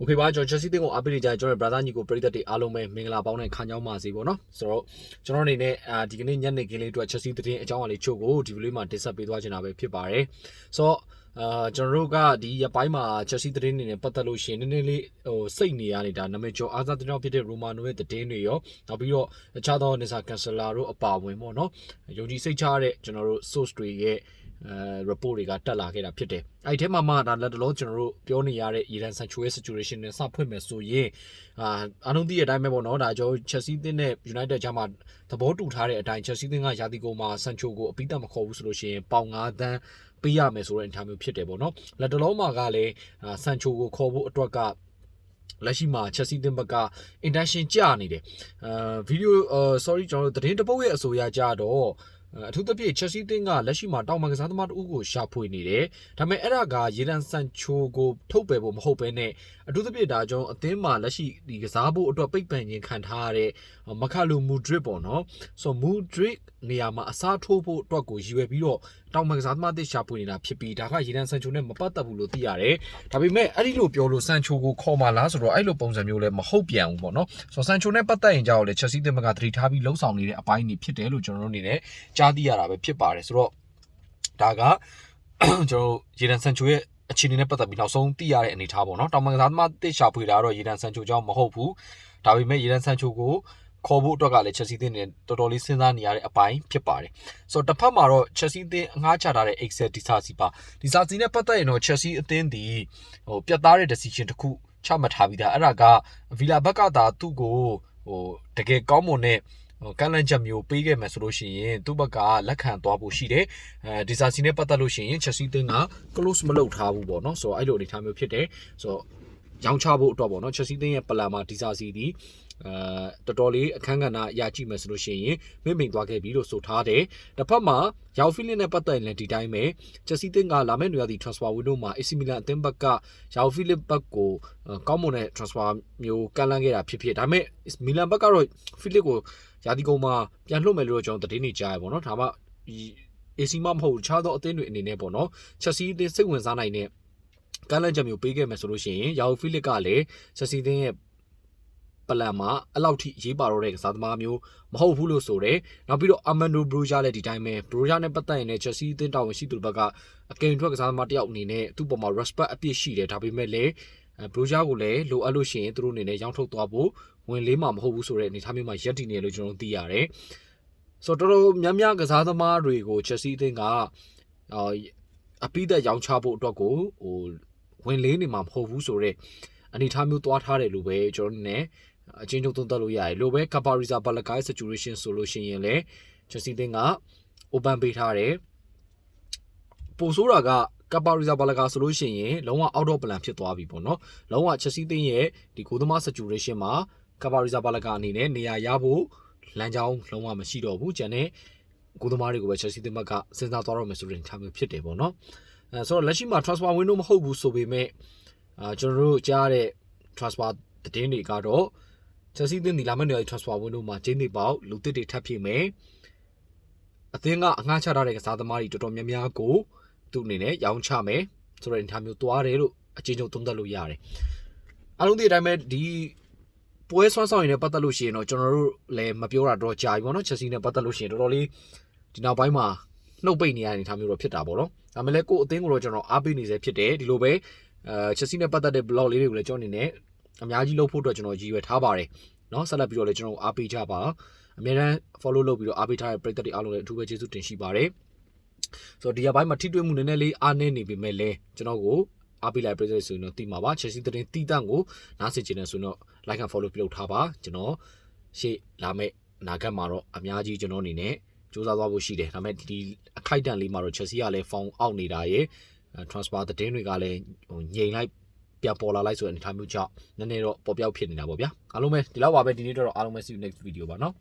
โอเคပါကျွန်တော် Chelsea တင်းကိုအားပေးနေကြတယ်ကျွန်တော် brother ညီကိုပရိသတ်တွေအားလုံးပဲမင်္ဂလာပေါင်းနဲ့ခံကြောင်းပါစေပေါ့နော်ဆိုတော့ကျွန်တော်အနေနဲ့အာဒီကနေ့ညနေခင်းလေးအတွက် Chelsea တင်းအကြောင်းအလေးချုပ်ကိုဒီဗီဒီယိုမှာတင်ဆက်ပေးသွားချင်တာပဲဖြစ်ပါတယ်ဆိုတော့အာကျွန်တော်တို့ကဒီရက်ပိုင်းမှာ Chelsea သတင်းတွေနဲ့ပတ်သက်လို့ရှိရင်နည်းနည်းလေးဟိုစိတ်နေရနေတာနာမည်ကျော်အားစားသတင်းဖြစ်တဲ့ Romano ရဲ့သတင်းတွေရောနောက်ပြီးတော့တခြားသော Nisa Cancela တို့အပါအဝင်ပေါ့နော်ယုံကြည်စိတ်ချရတဲ့ကျွန်တော်တို့ source တွေရဲ့ အဲ report တွေကတက်လာခဲ့တာဖြစ်တယ်။အဲ့ဒီထဲမှာမှဒါလက်တလုံးကျွန်တော်တို့ပြောနေရတဲ့ Iran Sancho ရဲ့ situation နဲ့စဖွင့်မယ်ဆိုရင်အာအလုံးသိတဲ့အတိုင်းပဲပေါ့နော်ဒါကျွန်တော် Chelsea တင်းနဲ့ United ကြားမှာသဘောတူထားတဲ့အတိုင်း Chelsea တင်းကယာတီကိုမှာ Sancho ကိုအပိသက်မခေါ်ဘူးဆိုလို့ရှိရင်ပေါင်9သန်းပေးရမယ်ဆိုတဲ့ interview ဖြစ်တယ်ပေါ့နော်။လက်တလုံးမှာကလည်းအာ Sancho ကိုခေါ်ဖို့အတွက်ကလက်ရှိမှာ Chelsea တင်းဘက်က intention ကြနေတယ်။အာဗီဒီယိုအာ sorry ကျွန်တော်တို့သတင်းတပုတ်ရဲ့အဆိုအရကြတော့ အထူးသဖြင့် Chelsea တင်းကလက်ရှိမှာတောင်မကစားသမားတဦးကိုရှာဖွေနေတယ်။ဒါပေမဲ့အဲ့ဒါကရေလန်ဆန်ချိုကိုထုတ်ပယ်ဖို့မဟုတ်ဘဲနဲ့အထူးသဖြင့်ဒါကြောင့်အသင်းမှာလက်ရှိဒီကစားဖို့အတွက်ပိတ်ပင်ခြင်းခံထားရတဲ့မခလူမူဒရစ်ပေါ့နော်။ဆိုမူဒရစ်နေရာမှာအစားထိုးဖို့အတွက်ကိုရည်ရွယ်ပြီးတော့တောင်မကစားသမားတစ်ရှာဖွေနေတာဖြစ်ပြီးဒါကရေလန်ဆန်ချိုနဲ့မပတ်သက်ဘူးလို့သိရတယ်။ဒါပေမဲ့အဲ့ဒီလိုပြောလို့ဆန်ချိုကိုခေါ်มาလားဆိုတော့အဲ့လိုပုံစံမျိုးလည်းမဟုတ်ပြန်ဘူးပေါ့နော်။ဆိုဆန်ချိုနဲ့ပတ်သက်ရင်ကြောက်လေ Chelsea တင်မကသတိထားပြီးလှုပ်ဆောင်နေတဲ့အပိုင်းတွေဖြစ်တယ်လို့ကျွန်တော်တို့အနေနဲ့ကြားသိရတာပဲဖြစ်ပါတယ်ဆိုတော့ဒါကကျွန်တော်တို့ရေဒန်ဆန်ချိုရဲ့အခြေအနေနဲ့ပတ်သက်ပြီးနောက်ဆုံးသိရတဲ့အနေအထားပေါ့နော်တောင်မကစားသမားတစ်ရှာဖွေတာတော့ရေဒန်ဆန်ချိုကြောင့်မဟုတ်ဘူးဒါပေမဲ့ရေဒန်ဆန်ချိုကိုခေါ်ဖို့အတွက်ကလည်း Chelsea တင်းနဲ့တော်တော်လေးစဉ်းစားနေရတဲ့အပိုင်းဖြစ်ပါတယ်။ဆိုတော့တစ်ဖက်မှာတော့ Chelsea တင်းအငှားချထားတဲ့ Excel ဒီစာစီပါဒီစာစီနဲ့ပတ်သက်ရင်တော့ Chelsea အသင်းဒီဟိုပြတ်သားတဲ့ decision တစ်ခုချမှတ်ထားပြီးသားအဲ့ဒါက Villa ဘက်ကသာသူ့ကိုဟိုတကယ်ကောင်းမွန်တဲ့ဟို ကန့်လန့်ချက်မျိုးပေးခဲ့မယ်ဆိုလို့ရှိရင်သူ့ဘက်ကလက်ခံသွားဖို့ရှိတယ်အဲဒီစာစီနဲ့ပတ်သက်လို့ရှိရင် Chelsea တင်းက close မလုပ်ထားဘူးပေါ့နော်ဆိုတော့အဲ့လိုအနေထားမျိုးဖြစ်တယ်ဆိုတော့ ရောင်းချဖို့အတွက်ပေါ့နော် Chelsea တင်းရဲ့ပလန်မှာဒီစာစီဒီအဲတော်တော်လေးအခန်းကဏ္ဍရကြည့်မယ်ဆိုလို့ရှိရင်မင့်မိန်သွားခဲ့ပြီလို့ဆိုထားတယ်တစ်ဖက်မှာရောက်ဖီလင်းနဲ့ပတ်သက်ရင်လည်းဒီတိုင်းပဲချက်စီတင်ကလာမယ့်နေရာဒီ transfer window မှာ AC Milan အသင်းဘက်ကရောက်ဖီလစ်ဘက်ကိုကောင်းမွန်တဲ့ transfer မျိုးကန့်လန့်ခဲ့တာဖြစ်ဖြစ်ဒါပေမဲ့ Milan ဘက်ကတော့ဖီလစ်ကိုယာဒီကုံမှာပြန်လွှတ်မယ်လို့ကျွန်တော်သတင်းနေကြားရပါတော့ဒါမှ AC မမဟုတ်တခြားသောအသင်းတွေအနေနဲ့ပေါ့နော်ချက်စီတင်စိတ်ဝင်စားနိုင်တဲ့ ကန့်လန့်ချက်မျိုးပေးခဲ့မယ်ဆိုလို့ရှိရင်ရောက်ဖီလစ်ကလည်းချက်စီတင်ရဲ့ပလန်မှာအဲ့လောက်ထိရေးပါတော့တဲ့ကစားသမားမျိုးမဟုတ်ဘူးလို့ဆိုတယ်။နောက်ပြီးတော့အာမန်ဒိုဘရူဂျာလည်းဒီတိုင်းပဲဘရူဂျာနဲ့ပတ်သက်ရင်လည်းချက်စီအသင်းတာဝန်ရှိသူတွေဘက်ကအကင်ထွက်ကစားသမားတယောက်အနေနဲ့သူ့ပေါ်မှာ respect အပြည့်ရှိတယ်ဒါပေမဲ့လည်းဘရူဂျာကိုလည်းလိုအပ်လို့ရှိရင်သူတို့အနေနဲ့ရောင်းထုတ်သွားဖို့ဝင်လေးမှာမဟုတ်ဘူးဆိုတဲ့အနေအထားမျိုးမှာရက်တည်နေလို့ကျွန်တော်တို့သိရတယ်။ဆိုတော့တော်တော်များများကစားသမားတွေကိုချက်စီအသင်းကအာအပိသက်ရောင်းချဖို့အတွက်ကိုဟို ဝင်လေးနေမှာမဟုတ်ဘူးဆိုတော့အနေအထားမျိုးသွားထားတယ်လို့ပဲကျွန်တော်နဲ့အချင်းချုပ်သုံးသပ်လို့ရတယ်လို့ပဲကပါရီဇာဘလကိုင်း situation ဆိုလို့ရှိရင်လည်းချက်စီတင်းက open ပေးထားတယ်ပိုဆိုးတာကကပါရီဇာဘလကာဆိုလို့ရှိရင်လုံးဝ out of plan ဖြစ်သွားပြီပေါ့နော်လုံးဝချက်စီတင်းရဲ့ဒီကိုသမား situation မှာကပါရီဇာဘလကာအနေနဲ့နေရာရဖို့လမ်းကြောင်းလုံးဝမရှိတော့ဘူးကျန်တဲ့ကိုသမားတွေကိုပဲချက်စီတင်းဘက်ကစဉ်းစားသွားတော့မယ်ဆိုတဲ့ထားမျိုးဖြစ်တယ်ပေါ့နော် အဲဆိုတော့လက်ရှိမှာ transfer window မဟုတ်ဘူးဆိုပေမဲ့အာကျွန်တော်တို့ကြားတဲ့ transfer သတင်းတွေကတော့ချက်စီတင်းဒီလာမယ့်နေရာ transfer window မှာကျင်းနေပေါက်လူတစ်တွေထပ်ဖြစ်မယ်အသင်းကအငှားချထားတဲ့ကစားသမားတွေတော်တော်များများကိုသူ့အနေနဲ့ရောင်းချမယ်ဆိုတဲ့ interview သွားတယ်လို့အချင်းချင်းသုံးသပ်လို့ရတယ်အားလုံးဒီအတိုင်းပဲဒီပွဲဆွမ်းဆောင်ရင်လည်းပတ်သက်လို့ရှိရင်တော့ကျွန်တော်တို့လည်းမပြောတာတော့ကြာပြီပေါ့နော်ချက်စီနဲ့ပတ်သက်လို့ရှိရင်တော်တော်လေးဒီနောက်ပိုင်းမှာ နှုတ်ပိတ်နေရတဲ့အနေအထားမျိုးတော့ဖြစ်တာပေါ့နော်။ဒါမှလည်းကိုယ်အသင်းကိုတော့ကျွန်တော်အားပေးနေစေဖြစ်တယ်ဒီလိုပဲအဲချက်စီနဲ့ပတ်သက်တဲ့ blog လေးတွေကိုလည်းကျွန်တော်အနေနဲ့အများကြီးလုပ်ဖို့အတွက်ကျွန်တော်ရည်ရွယ်ထားပါတယ်။နော်ဆက်လက်ပြီးတော့လည်းကျွန်တော်အားပေးကြပါအများရန် follow လုပ်ပြီးတော့အားပေးထားတဲ့ပရိသတ်တွေအားလုံးလည်းအထူးပဲကျေးဇူးတင်ရှိပါတယ်။ဆိုတော့ဒီရက်ပိုင်းမှာထိတွေ့မှုနည်းနည်းလေးအားနည်းနေပေမဲ့လည်းကျွန်တော်ကိုအားပေးလိုက်ပရိသတ်ဆိုရင်တော့တီးမှာပါ Chelsea တင်တီးတန့်ကိုနားဆင်ကြတယ်ဆိုတော့ like and follow ပြုလုပ်ထားပါကျွန်တော်ရှေ့လာမယ့်အနာဂတ်မှာတော့အများကြီးကျွန်တော်အနေနဲ့ စူးစမ်းသွားဖို့ရှိတယ်ဒါပေမဲ့ဒီအခိုက်အတန့်လေးမှာတော့ Chelsea ကလည်း form out နေတာရယ် transfer သတင်းတွေကလည်းဟိုငြိမ်လိုက်ပြန်ပေါ်လာလိုက်ဆိုတဲ့အနေအထားမျိုးကြောင့်နည်းနည်းတော့ပေါ်ပြောက်ဖြစ်နေတာပေါ့ဗျာအားလုံးပဲဒီလောက်ပါပဲဒီနေ့တော့အားလုံးပဲ see you next video ပါနော်